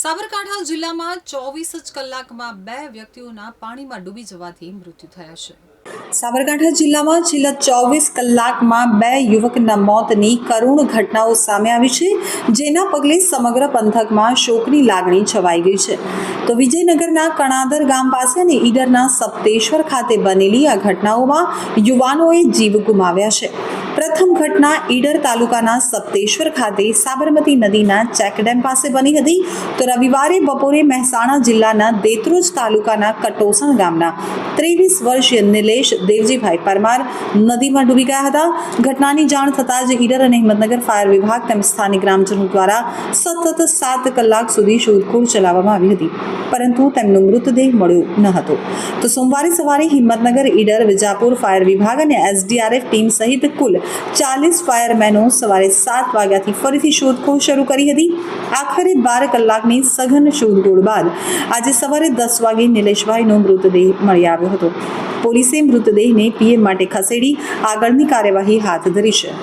સાબરકાંઠા જિલ્લામાં ચોવીસ જ કલાકમાં બે વ્યક્તિઓના પાણીમાં ડૂબી જવાથી મૃત્યુ થયા છે. સાબરકાંઠા જિલ્લામાં છેલ્લા ચોવીસ કલાકમાં બે યુવકના મોતની કરુણ ઘટનાઓ સામે આવી છે, જેના પગલે સમગ્ર પંથકમાં શોકની લાગણી છવાઈ ગઈ છે. તો વિજયનગરના કણાદર ગામ પાસે અને ઈડરના સપ્તેશ્વર ખાતે બનેલી આ ઘટનાઓમાં યુવાનોએ જીવ ગુમાવ્યા છે. પ્રથમ ઘટના ઈડર તાલુકાના સપ્તેશ્વર ખાતે સાબરમતી નદીના ચેકડેમ પાસે બની હતી. તો રવિવારે બપોરે મહેસાણા જિલ્લાના દેત્રોજ તાલુકાના કટોસણ ગામના ત્રેવીસ વર્ષીય નિલેશ દેવજીભાઈ પરમાર નદીમાં ડૂબી ગયા હતા. ઘટનાની જાણ થતાં જ ઈડર અને હિંમતનગર ફાયર વિભાગ તેમજ સ્થાનિક ગ્રામજનો દ્વારા સતત સાત કલાક સુધી શોધખોળ ચલાવવામાં આવી હતી. પરંતુ તેમનો મૃતદેહ મળ્યો ન હતો. તો સોમવારે સવારે હિંમતનગર ઈડર વિજાપુર ફાયર વિભાગ અને એસડીઆરએફ ટીમ સહિત કુલ ચાલીસ ફાયરમેનો સવારે સાત વાગ્યાથી ફરીથી શોધખોળ શરૂ કરી હતી. આખરે બાર કલાકની સઘન શોધખોળ બાદ આજે સવારે દસ વાગે નિલેશભાઈનો મૃતદેહ મળી આવ્યો હતો. પોલીસે મૃતદેહને પીએમ માટે ખસેડી આગળની કાર્યવાહી હાથ ધરી છે.